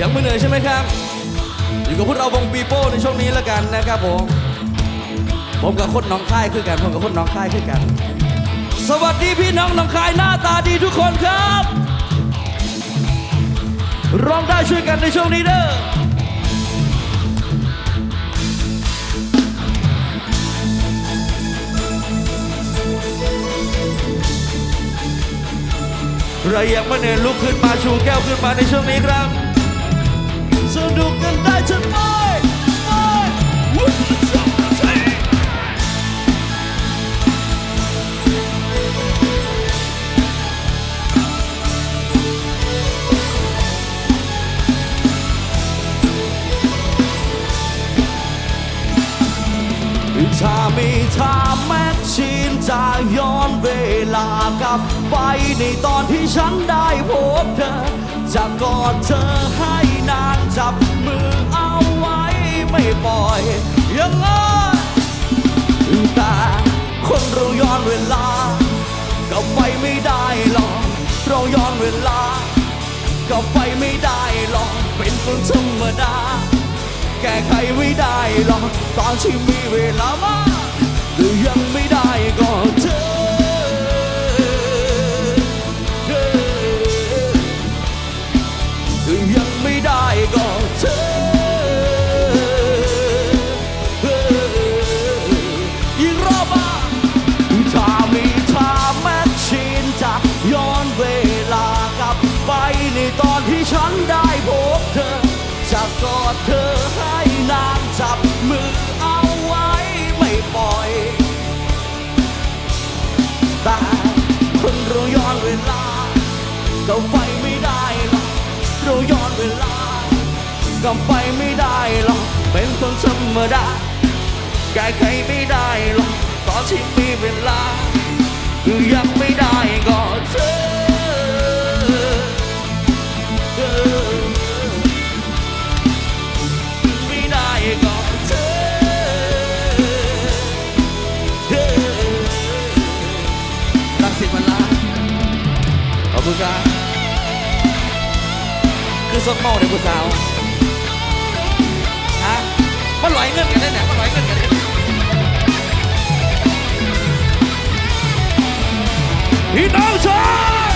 ยังไม่เหนื่อยใช่ไหมครับ อยู่กับพวกเราวงปีโป้ในช่วงนี้แล้วกันนะครับผม ผมกับคนน้องค่ายคือกันผมกับคนน้องค่ายคือกัน สวัสดีพี่น้องน้องค่ายหน้าตาดีทุกคนครับร้องได้ช่วยกันในช่วงนี้เด้อใครยังไม่เหนื่อยลุกขึ้นมาชูแก้วขึ้นมาในช่วงนี้ครับ สนุกกันได้จนไม่ไม่วุ้นจบเซ่ถ้ามีทาแม็กชีนจะย้อนเวลากลับไปในตอนที่ฉันได้พบเธอ จะกอดเธอให้นานจับมือเอาไว้ไม่ปล่อยยังไงแต่คนเราย้อนเวลา ก็ไปไม่ได้หรอกเราย้อนเวลา ก็ไปไม่ได้หรอกเป็นคนธรรมดาแก้ไขไม่ได้หรอกตอนที่มีเวลามาหรือยังไม่ได้ก็เธอ กอดเธอให้นานจับมือเอาไว้ไม่ปล่อยแต่คนเราย้อนเวลาก็ไปไม่ได้หรอกเราย้อนเวลาก็ไปไม่ได้หรอกเป็นคนธรรมดาแก้ไขไม่ได้หรอกตอนที่มีเวลาอยังไม่ คุณครับคือสดเมาเนี่ยผู้สาวฮะมันไหลเงินกันได้เนี่ยมันไหลเงินกันได้เนี่ยพี่น้องชาย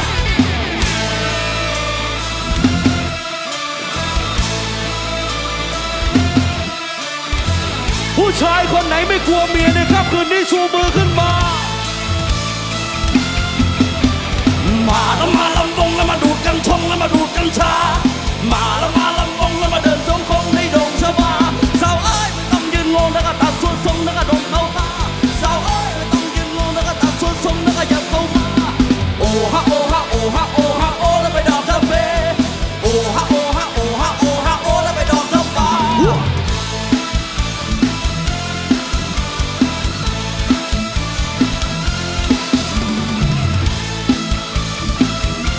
ผู้ชายคนไหนไม่กลัวเมียนะครับคืนนี้ชูมือขึ้นมา มาแล้ว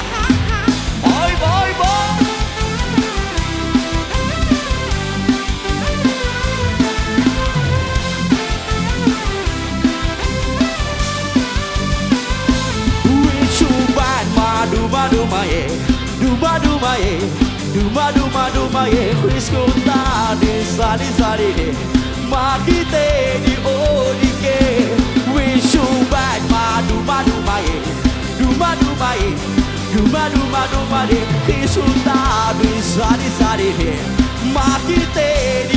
ไ dumaê, duma dumaê, duma duma dumaê, escutar de salizarine, magite de odike, wishu bag ma duma dumaê, duma dumaê, duma duma dumaê, escutar de salizarine, magite de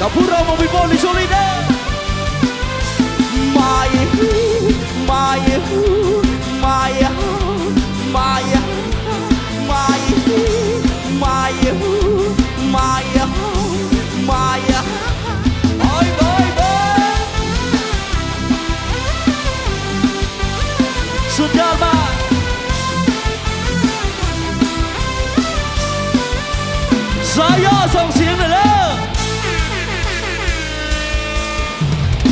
กับผู้เรามาบิโบในช่วงนี้เด้อมาเย่มาเย่มาเย่มาเย่มาเย่มาเย่มาเย่มาเย่โอ้ยโอ้ยโอ้ยสุดยอดมากสายย่อส่งเสียงหน่อยเลย